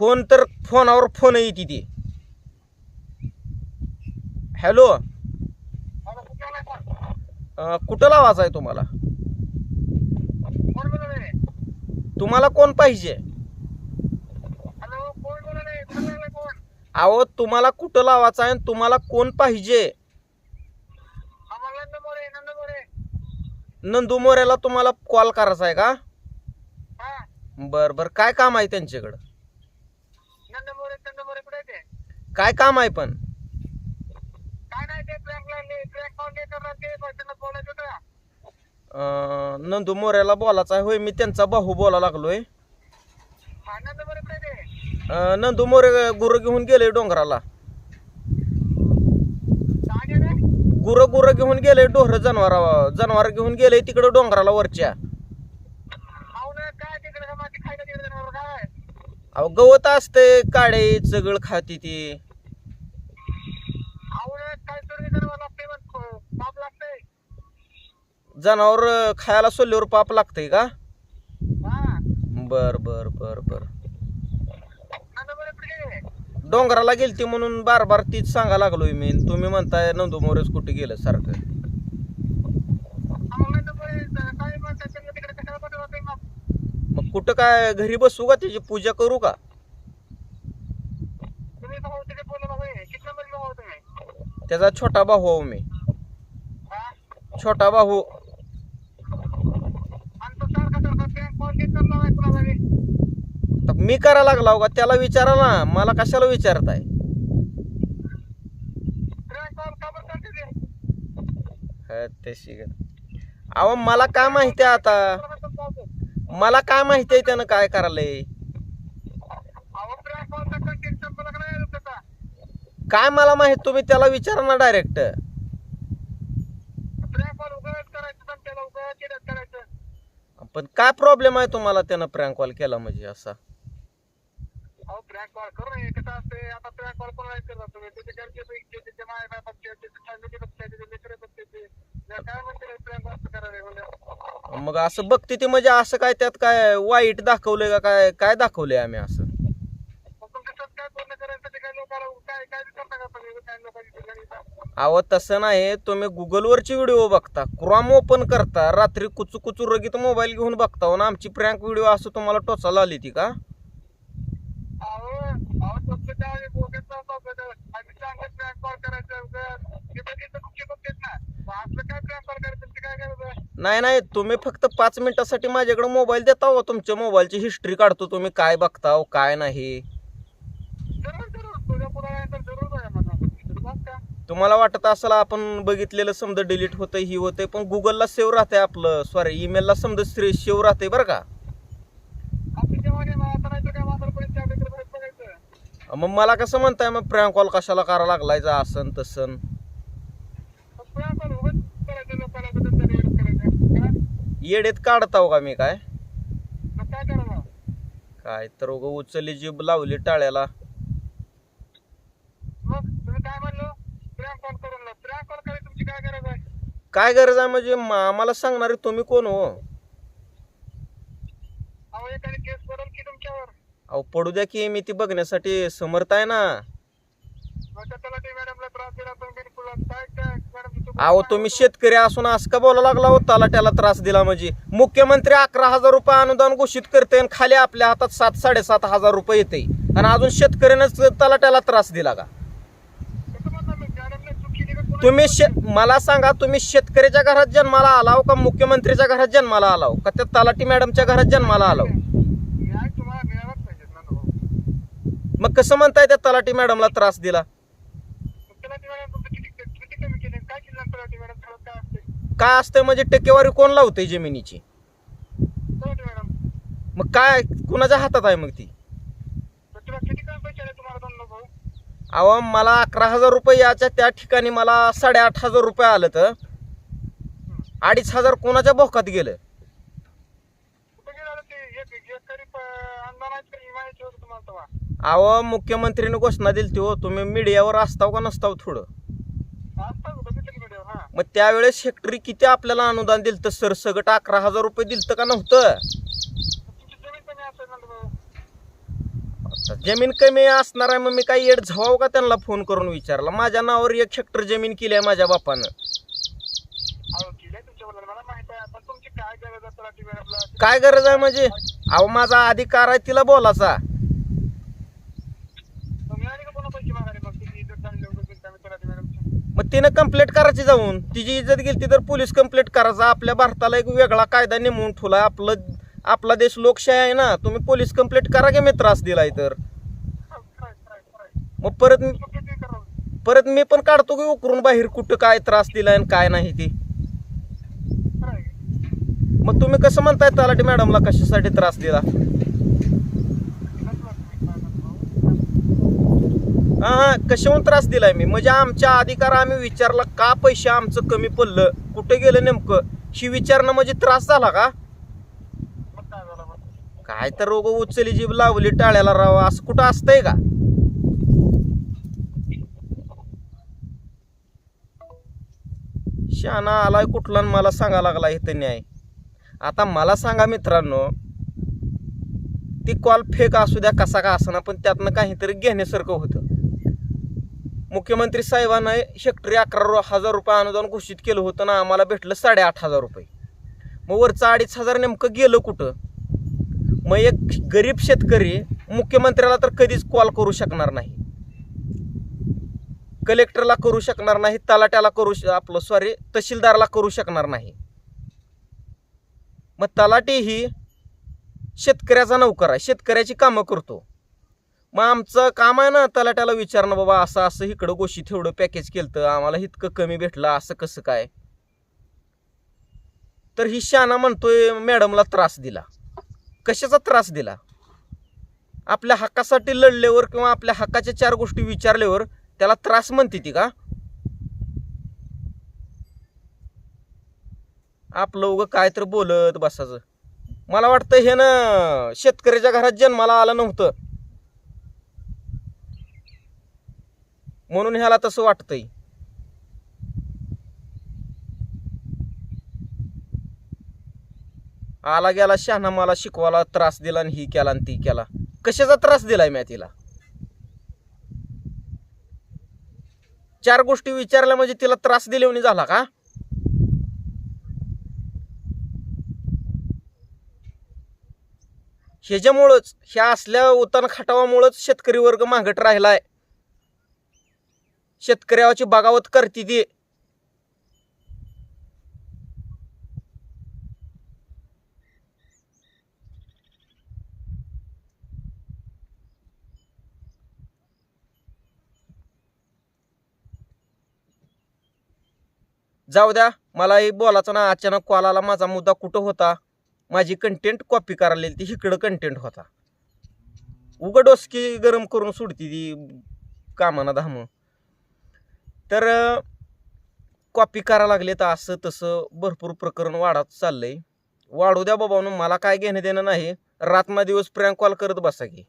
Phone तर फोनावर phone येते ती. हॅलो? कुठे लावायचा आहे तुम्हाला? तुम्हाला कोण पाहिजे? अहो तुम्हाला कुठं लावायचं आहे आणि तुम्हाला कोण पाहिजे? नंद मोऱ्याला तुम्हाला कॉल करायचा आहे का? हा. बर बर. काय काम आहे त्यांच्याकडं नंद मोरे नंद मोरे कुठे आहे ते काय काम आहे पण? अं, नंदू मोऱ्याला बोलायचा आहे. होय मी त्यांचा भाऊ बोला लागलोय. नंद मोरे अं, नंदू गुरं घेऊन गेले डोंगराला. गुरं गुरं घेऊन गेले डोहर जनावर जनावर घेऊन गेले तिकडं डोंगराला वरच्या. अहो गवत असते काळे सगळं खाती ती. जनावर लागते लागते खायला सोल्ल्यावर पाप लागतंय का? बर बर बर बर. डोंगराला गेलती म्हणून बार बार तीच सांगा लागलोय मी. तुम्ही म्हणताय नंदू मोरेच कुठे गेलं सारखं. मग कुठं काय घरी बसू का त्याची पूजा करू का तुम्ही भाऊ तिकडे बोलला भाऊ किती नंबर भाऊ तुम्ही त्याचा छोटा भाऊ आहो मी. छोटा भाऊ. तर मी करा लागला का त्याला विचारा ना मला कशाला विचारताय? बँक का. अहो मला काय माहिती आहे आता? मला काय माहिती आहे त्यानं काय करायला अहो, blank call चा content संपला का नाही तुमचा? काय मला माहीत तुम्ही त्याला विचारा ना डायरेक्ट. पण काय प्रॉब्लेम आहे तुम्हाला त्यानं प्रँक कॉल केला म्हणजे असा म्हणल्यावर? मग असं बघते ते म्हणजे असं काय त्यात काय वाईट दाखवलंय का काय काय दाखवलंय आम्ही असं अहो तसं नाही. तुम्ही गुगलवरची व्हिडिओ बघता. क्रोम ओपन करता. रात्री कुचू कुचू रगीत मोबाईल घेऊन बघता. ना आमची प्रँक व्हिडिओ असं तुम्हाला टोचाला आली ती का? नाही नाही. तुम्ही फक्त पाच मिनिटासाठी माझ्याकडे मोबाईल देता हो तुमच्या मोबाईलची हिस्ट्री काढतो. तुम्ही काय बघता काय नाही जरूर, जरूर. तुझ्या पुढं आहे तर जरूर बघा मला. तर बस का? तुम्हाला वाटत असेल आपण बघितलेलं समजा डिलीट होतंय ही होतंय पण गुगलला सेव्ह राहते आपलं सॉरी ईमेलला समजा सेव्ह राहते बरं का? मग मला कसं म्हणताय मग प्रँक कॉल कशाला करा लागलाय जा असन तसन? येडत काढता हो का मी काय? काय तर उगं उचलली जीभ लावली टाळ्याला मग तुम्ही काय म्हणलो? prank call करून ला. prank call करायची तुमची काय गरज आहे? काय गरज आहे म्हणजे आम्हाला सांगणारे तुम्ही कोण हो? अहो, एखादी केस पडेल की तुमच्यावर. अहो पडू द्या की मी ती बघण्यासाठी समर्थ आहे ना. मग त्या तलाठी मॅडमला त्रास दिला तुम्ही बिलकुल काय काय मॅडम तुम्ही अहो तुम्ही शेतकरी असून असं का बोला लागला हो? तलाट्याला त्रास दिला म्हणजे. मुख्यमंत्री अकरा हजार रुपये अनुदान घोषित करते आणि खाली आपल्या हातात सात साडेसात हजार रुपये येते आणि अजून शेतकऱ्यानंच तलाट्याला त्रास दिला का कसं म्हणणार मी मॅडमने चुकी केली का कोणाची तुम्ही शे मला सांगा तुम्ही शेतकऱ्याच्या घरात जन्माला आलाव का मुख्यमंत्रीच्या घरात जन्माला आलाव? का त्या तलाठी मॅडमच्या घरात जन्माला आलाव. मग कसं म्हणताय त्या तलाठी मॅडमला त्रास दिला? काय असतंय म्हणजे टक्केवारी कोण लावते जमिनीची? मग काय कुणाच्या हातात आहे मग ती तर तुला किती कमी पैसे आले तुम्हाला दोन भाऊ अहो मला अकरा हजार रुपये याच्या त्या ठिकाणी मला साडेआठ हजार रुपये आलं तर. अडीच हजार कोणाच्या बोकात गेलं? ते? अहो मुख्यमंत्रीने घोषणा दिली हो. तुम्ही मीडियावर असताव का नसताव थोडं? हा. मग त्यावेळेस हेक्टरी किती आपल्याला अनुदान दिलं तर सरसगट अकरा हजार रुपये दिलं का नव्हतं तुमची जमीन कमी असणार आहे मग मी काय येड झवाव का त्यांना फोन करून विचारला? माझ्या नावावर एक हेक्टर जमीन केली आहे माझ्या बापानं. अहो केलंय तुमच्या मुलाला मला माहीत आहे पण तुमची काय गरज आहे तलाठी मॅडमला? काय गरज आहे म्हणजे? अहो माझा अधिकार आहे तिला बोलायचा. तुम्ही आणि का कोणा पैसे मागायला मग किती इज्जत चांगली वगैरे आम्ही तलाठी मॅडमची? मग तिनं कंप्लेंट करायची जाऊन. तिची इज्जत गेली तर पोलीस कंप्लेंट करायचा. आपल्या भारताला एक वेगळा कायदा नेमून ठेवला. आपलं आपला देश लोकशाही आहे ना तुम्ही पोलीस कंप्लेंट करा की मी त्रास दिलाय तर. मग परत मी परत मी पण काढतो की उकरून बाहेर कुठं काय त्रास दिलाय आणि काय नाही ते. मग तुम्ही कसं म्हणताय तलाठी मॅडमला कशासाठी त्रास दिला? हा हा कशाहून त्रास दिलाय मी? म्हणजे आमच्या अधिकार आम्ही विचारला का पैसे आमचं कमी पडलं? कुठे गेलं नेमकं? ही विचारणं म्हणजे त्रास झाला का? काय तर रोग उचली जीभ लावली टाळ्याला राव असं कुठं असतंय का? शाना आलाय कुठला आणि मला सांगा लागला इथं न्याय. आता मला सांगा मित्रांनो ती कॉल फेक असू द्या कसा का असना पण त्यातनं काहीतरी घेण्यासारखं होतं. मुख्यमंत्री साहेबांना शेक्टरी अकरा हजार रुपये अनुदान घोषित केलं होतं ना आम्हाला भेटलं साडेआठ हजार रुपये. मग वरचं अडीच हजार नेमकं गेलं कुठं? मग एक गरीब शेतकरी मुख्यमंत्र्याला तर कधीच कॉल करू शकणार नाही. कलेक्टरला करू शकणार नाही तलाट्याला करू श- आपलं सॉरी तहसीलदारला करू शकणार नाही. मग तलाटी ही शेतकऱ्याचा नौकर आहे शेतकऱ्याची कामं करतो. मग आमचं काम आहे ना तलाट्याला विचारणं बाबा असं असं इकडं गोष्टी तेवढं पॅकेज केलं तर आम्हाला इतकं कमी भेटलं असं कसं काय? तर ही शाना म्हणतोय मॅडमला त्रास दिला. कशाचा त्रास दिला? आपल्या हक्कासाठी लढल्यावर किंवा आपल्या हक्काच्या चार गोष्टी विचारल्यावर त्याला त्रास म्हणते ती का? आपलं उगं काय तर बोलत बसायचं. मला वाटतं हे ना शेतकऱ्याच्या घरात जन्माला आलं नव्हतं. म्हणून ह्याला तसं वाटतंय. आला गेला शहाणा मला शिकवायला त्रास दिला आणि ही केला आणि ती केला. कशाचा त्रास दिलाय मी तिला? चार गोष्टी विचारल्या म्हणजे तिला त्रास दिल्याने झाला का? ह्याच्यामुळंच ह्या असल्या उतान खटावामुळंच शेतकरी वर्ग मागट राहिलाय. शेतकऱ्याची बगावत करते ती. जाऊ द्या मलाही बोलायचं ना अचानक कॉल आला माझा मुद्दा कुठं होता? माझी कंटेंट कॉपी करायला ती इकडं कंटेंट होता. उघड डोसकी गरम करून सोडती ती कामाना धाम. तर कॉपी करायला लागले तर असं तसं भरपूर प्रकरण वाढत चाललंय. वाढू द्या बाबा मला काय घेणं देणं नाही. रातना दिवस प्रँक कॉल करत बसा की.